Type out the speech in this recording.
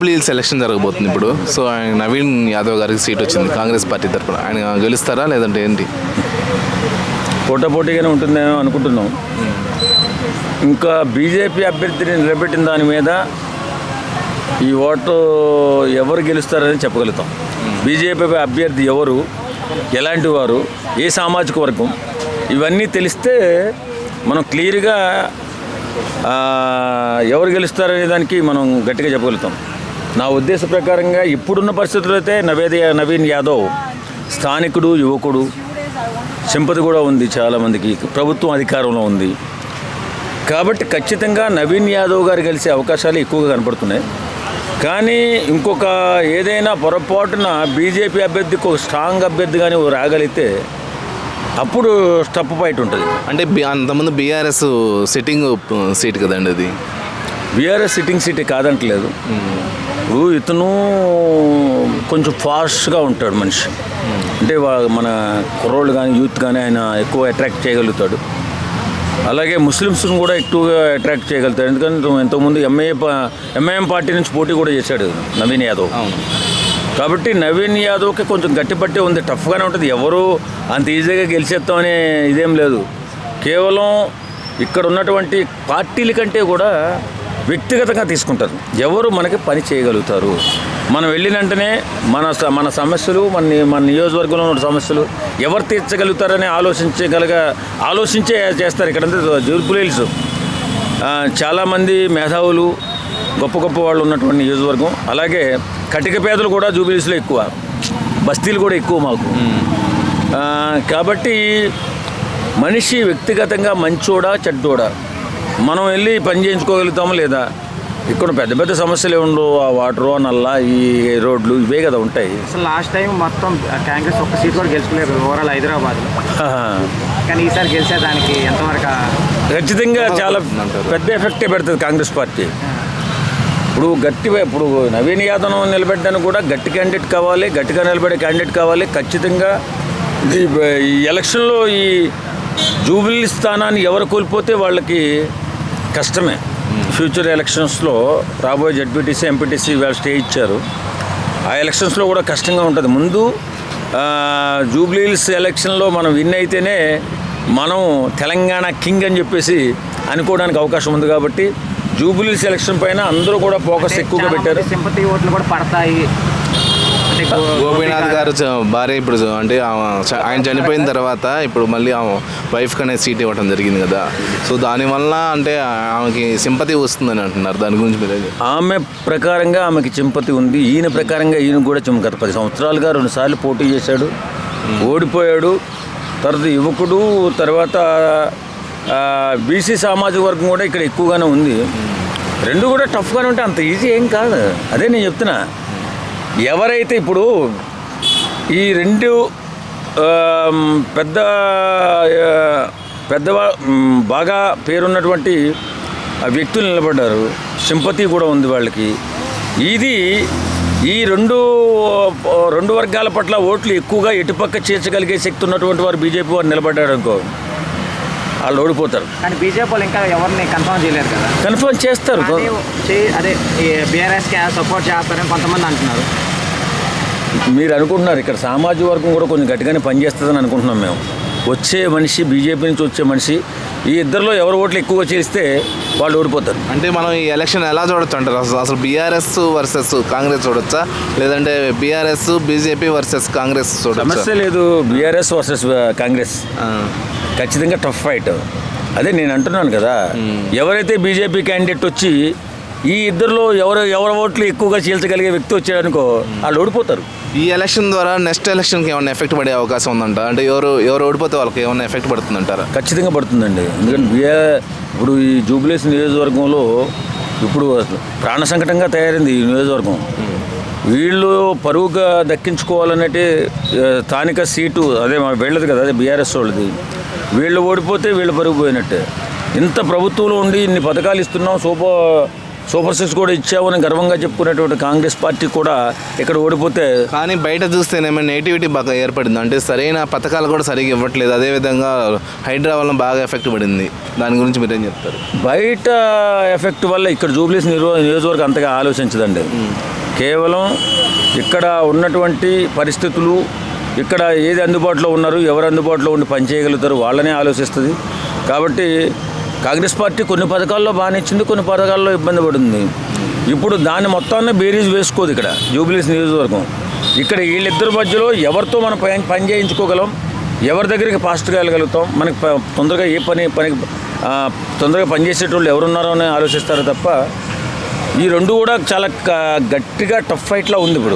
Assembly selection జరగబోతుంది ఇప్పుడు. So ఆయన నవీన్ యాదవ్ గారికి సీట్ వచ్చింది. కాంగ్రెస్ పార్టీ తరఫున ఆయన గెలుస్తారా లేదంటే ఏంటి? పోటాపోటీగానే ఉంటుందేమో అనుకుంటున్నాం. ఇంకా బీజేపీ అభ్యర్థిని నిలబెట్టిన దాని మీద ఈ ఓటు ఎవరు గెలుస్తారని చెప్పగలుగుతాం. బీజేపీ అభ్యర్థి ఎవరు ఎలాంటి వారు ఏ సామాజిక వర్గం ఇవన్నీ తెలిస్తే మనం క్లియర్గా ఎవరు గెలుస్తారనే దానికి మనం గట్టిగా చెప్పగలుగుతాం. నా ఉద్దేశ ప్రకారంగా ఇప్పుడున్న పరిస్థితుల్లో అయితే నవేద నవీన్ యాదవ్ స్థానికుడు యువకుడు. సింపతి కూడా ఉంది చాలామందికి. ప్రభుత్వం అధికారంలో ఉంది. కాబట్టి ఖచ్చితంగా నవీన్ యాదవ్ గారు గెలిచే అవకాశాలు ఎక్కువగా కనపడుతున్నాయి. కానీ ఇంకొక ఏదైనా పొరపాటున బీజేపీ అభ్యర్థికి ఒక స్ట్రాంగ్ అభ్యర్థి కానీ రాగలిగితే అప్పుడు స్టప్ ఫైట్ ఉంటుంది. అంటే అంతకుముందు బీఆర్ఎస్ సిట్టింగ్ సీట్ కదండి అది? బీఆర్ఎస్ సిట్టింగ్ సీట్ కాదంటలేదు. ఇప్పుడు ఇతను కొంచెం ఫాస్ట్గా ఉంటాడు మనిషి. అంటే మన కుర్రోళ్ళు కానీ యూత్ కానీ ఆయన ఎక్కువ అట్రాక్ట్ చేయగలుగుతాడు. అలాగే ముస్లిమ్స్ని కూడా ఎక్కువగా అట్రాక్ట్ చేయగలుగుతాడు. ఎందుకంటే ఎంతోమంది ఎంఐఏ ఎంఐఎం పార్టీ నుంచి పోటీ కూడా చేశాడు నవీన్ యాదవ్. కాబట్టి నవీన్ యాదవ్కి కొంచెం గట్టిపట్టే ఉంది. టఫ్గానే ఉంటుంది. ఎవరు అంత ఈజీగా గెలిచేస్తామనే ఇదేం లేదు. కేవలం ఇక్కడ ఉన్నటువంటి పార్టీల కంటే కూడా వ్యక్తిగతంగా తీసుకుంటారు. ఎవరు మనకి పని చేయగలుగుతారు? మనం వెళ్ళిన వెంటనే మన మన సమస్యలు మన మన నియోజకవర్గంలో ఉన్న సమస్యలు ఎవరు తీర్చగలుగుతారని ఆలోచించగలగ ఆలోచించే చేస్తారు ఇక్కడంతా జూర్పులేల్స్ చాలామంది మేధావులు గొప్ప గొప్ప వాళ్ళు ఉన్నటువంటి నియోజకవర్గం. అలాగే కటిక పేదలు కూడా జూబిలీస్లో ఎక్కువ. బస్తీలు కూడా ఎక్కువ మాకు. కాబట్టి మనిషి వ్యక్తిగతంగా మంచోడా చెడ్డోడా? మనం వెళ్ళి పని చేయించుకోగలుగుతామా లేదా? ఇక్కడ పెద్ద పెద్ద సమస్యలు ఉండవు. ఆ వాటరు నల్ల ఈ రోడ్లు ఇవే కదా ఉంటాయి. అసలు లాస్ట్ టైం మొత్తం కాంగ్రెస్ ఒక్క సీట్ కూడా గెలుచుకోలేదు. ఓవరాల్ హైదరాబాద్ కానీ ఈసారి గెలిచేదానికి ఎంతవరకు ఖచ్చితంగా చాలా పెద్ద ఎఫెక్టే పెడుతుంది కాంగ్రెస్ పార్టీ. ఇప్పుడు గట్టి ఇప్పుడు నవీన్ యాదవ్ నిలబెట్టడానికి కూడా గట్టి క్యాండిడేట్ కావాలి గట్టిగా నిలబడే క్యాండిడేట్ కావాలి. ఖచ్చితంగా ఈ ఎలక్షన్లో ఈ జూబిలీ స్థానాన్ని ఎవరు కోల్పోతే వాళ్ళకి కష్టమే. ఫ్యూచర్ ఎలక్షన్స్లో రాబోయే జడ్పీటీసీ ఎంపీటీసీ వాళ్ళు స్టే ఇచ్చారు. ఆ ఎలక్షన్స్లో కూడా కష్టంగా ఉంటుంది. ముందు జూబ్లీహిల్స్ ఎలక్షన్లో మనం విన్ అయితేనే మనం తెలంగాణ కింగ్ అని చెప్పేసి అనుకోవడానికి అవకాశం ఉంది కాబట్టి జూబ్లీహిల్స్ ఎలక్షన్ పైన అందరూ కూడా ఫోకస్ ఎక్కువగా పెట్టారు. సింపతి ఓట్లు కూడా పడతాయి. గోపీనాథ్ గారు చ- భార్య ఇప్పుడు అంటే ఆయన చనిపోయిన తర్వాత ఇప్పుడు మళ్ళీ ఆమె వైఫ్కి అనేది సీట్ ఇవ్వడం జరిగింది కదా. సో దానివల్ల అంటే ఆమెకి సింపతి వస్తుందని అంటున్నారు. దాని గురించి మీరు ఆమె ప్రకారంగా ఆమెకి చింపతి ఉంది. ఈయన ప్రకారంగా ఈయన కూడా చిమ్ గత పది సంవత్సరాలుగా రెండుసార్లు పోటీ చేశాడు. ఓడిపోయాడు. తర్వాత యువకుడు తర్వాత బీసీ సామాజిక వర్గం కూడా ఇక్కడ ఎక్కువగానే ఉంది. రెండు కూడా టఫ్గానే ఉంటే అంత ఈజీ ఏం కాదు. అదే నేను చెప్తున్నా. ఎవరైతే ఇప్పుడు ఈ రెండు పెద్ద మ్, బాగా పేరున్నటువంటి వ్యక్తులు నిలబడ్డారు. సింపతి కూడా ఉంది వాళ్ళకి. ఇది ఈ రెండు రెండు వర్గాల పట్ల ఓట్లు ఎక్కువగా ఎటుపక్క చేర్చగలిగే శక్తి ఉన్నటువంటి వారు బీజేపీ వారు నిలబడ్డారు అనుకో వాళ్ళు ఓడిపోతారు. కానీ బీజేపీ వాళ్ళు ఇంకా ఎవరిని కన్ఫర్మ్ చేయలేరు కదా. కన్ఫర్మ్ చేస్తారు. అదే బీఆర్ఎస్ సపోర్ట్ చేస్తారని కొంతమంది అంటున్నారు. మీరు అనుకుంటున్నారు ఇక్కడ సామాజిక వర్గం కూడా కొంచెం గట్టిగానే పనిచేస్తుందని అనుకుంటున్నాం మేము. వచ్చే మనిషి బీజేపీ నుంచి వచ్చే మనిషి ఈ ఇద్దరిలో ఎవరు ఓట్లు ఎక్కువగా చేస్తే వాళ్ళు ఓడిపోతారు. అంటే మనం ఈ ఎలక్షన్ ఎలా చూడొచ్చు అంటారు అసలు అసలు బీఆర్ఎస్ వర్సెస్ కాంగ్రెస్ చూడొచ్చా? లేదంటే బీఆర్ఎస్ బీజేపీ వర్సెస్ కాంగ్రెస్ చూడొచ్చా? సమస్య లేదు బీఆర్ఎస్ వర్సెస్ కాంగ్రెస్. ఖచ్చితంగా టఫ్ ఫైట్. అదే నేను అంటున్నాను కదా ఎవరైతే బీజేపీ క్యాండిడేట్ వచ్చి ఈ ఇద్దరిలో ఎవరు ఎవరి ఓట్లు ఎక్కువగా చీల్చగలిగే వ్యక్తి వచ్చాడనుకో వాళ్ళు ఓడిపోతారు. ఈ ఎలక్షన్ ద్వారా నెక్స్ట్ ఎలక్షన్కి ఏమైనా ఎఫెక్ట్ పడే అవకాశం ఉందంట? అంటే ఎవరు ఎవరు ఓడిపోతే వాళ్ళకి ఏమైనా ఎఫెక్ట్ పడుతుందంటారా? ఖచ్చితంగా పడుతుందండి. ఎందుకంటే ఇప్పుడు ఈ జూబ్లీస్ నియోజకవర్గంలో ఇప్పుడు ప్రాణ సంకటంగా తయారైంది ఈ నియోజకవర్గం. వీళ్ళు పరువుగా దక్కించుకోవాలన్నట్టే స్థానిక సీటు అదే వీళ్ళది కదా అదే బీఆర్ఎస్ వాళ్ళది. వీళ్ళు ఓడిపోతే వీళ్ళు పరుగు పోయినట్టే. ఇంత ప్రభుత్వంలో ఉండి ఇన్ని పథకాలు ఇస్తున్నాం సూపర్ సూపర్ సిక్స్ కూడా ఇచ్చామని గర్వంగా చెప్పుకునేటువంటి కాంగ్రెస్ పార్టీ కూడా ఇక్కడ ఓడిపోతే కానీ బయట చూస్తేనేమో నేటివిటీ బాగా ఏర్పడింది. అంటే సరైన పథకాలు కూడా సరిగా ఇవ్వట్లేదు. అదేవిధంగా హైడ్రా వల్ల బాగా ఎఫెక్ట్ పడింది. దాని గురించి మీరేం చెప్తారు? బయట ఎఫెక్ట్ వల్ల ఇక్కడ జూబ్లీస్ నిరో నియోజకవర్గం అంతగా ఆలోచించదండి. కేవలం ఇక్కడ ఉన్నటువంటి పరిస్థితులు ఇక్కడ ఏది అందుబాటులో ఉన్నారు ఎవరు అందుబాటులో ఉండి పనిచేయగలుగుతారు వాళ్ళనే ఆలోచిస్తుంది. కాబట్టి కాంగ్రెస్ పార్టీ కొన్ని పథకాల్లో బాగానే ఇచ్చింది కొన్ని పథకాల్లో ఇబ్బంది పడింది. ఇప్పుడు దాన్ని మొత్తాన్ని బేరీజ్ వేసుకోదు ఇక్కడ జూబ్లీస్ నియోజకవర్గం. ఇక్కడ వీళ్ళిద్దరి మధ్యలో ఎవరితో మనం పని పని చేయించుకోగలం ఎవరి దగ్గరికి ఫాస్ట్గా వెళ్ళగలుగుతాం మనకి ప- తొందరగా ఏ పని పనికి తొందరగా తొందరగా పనిచేసేటోళ్ళు ఎవరున్నారో అని ఆలోచిస్తారు తప్ప ఈ రెండు కూడా చాలా గట్టిగా టఫ్ ఫైట్లా ఉంది ఇప్పుడు.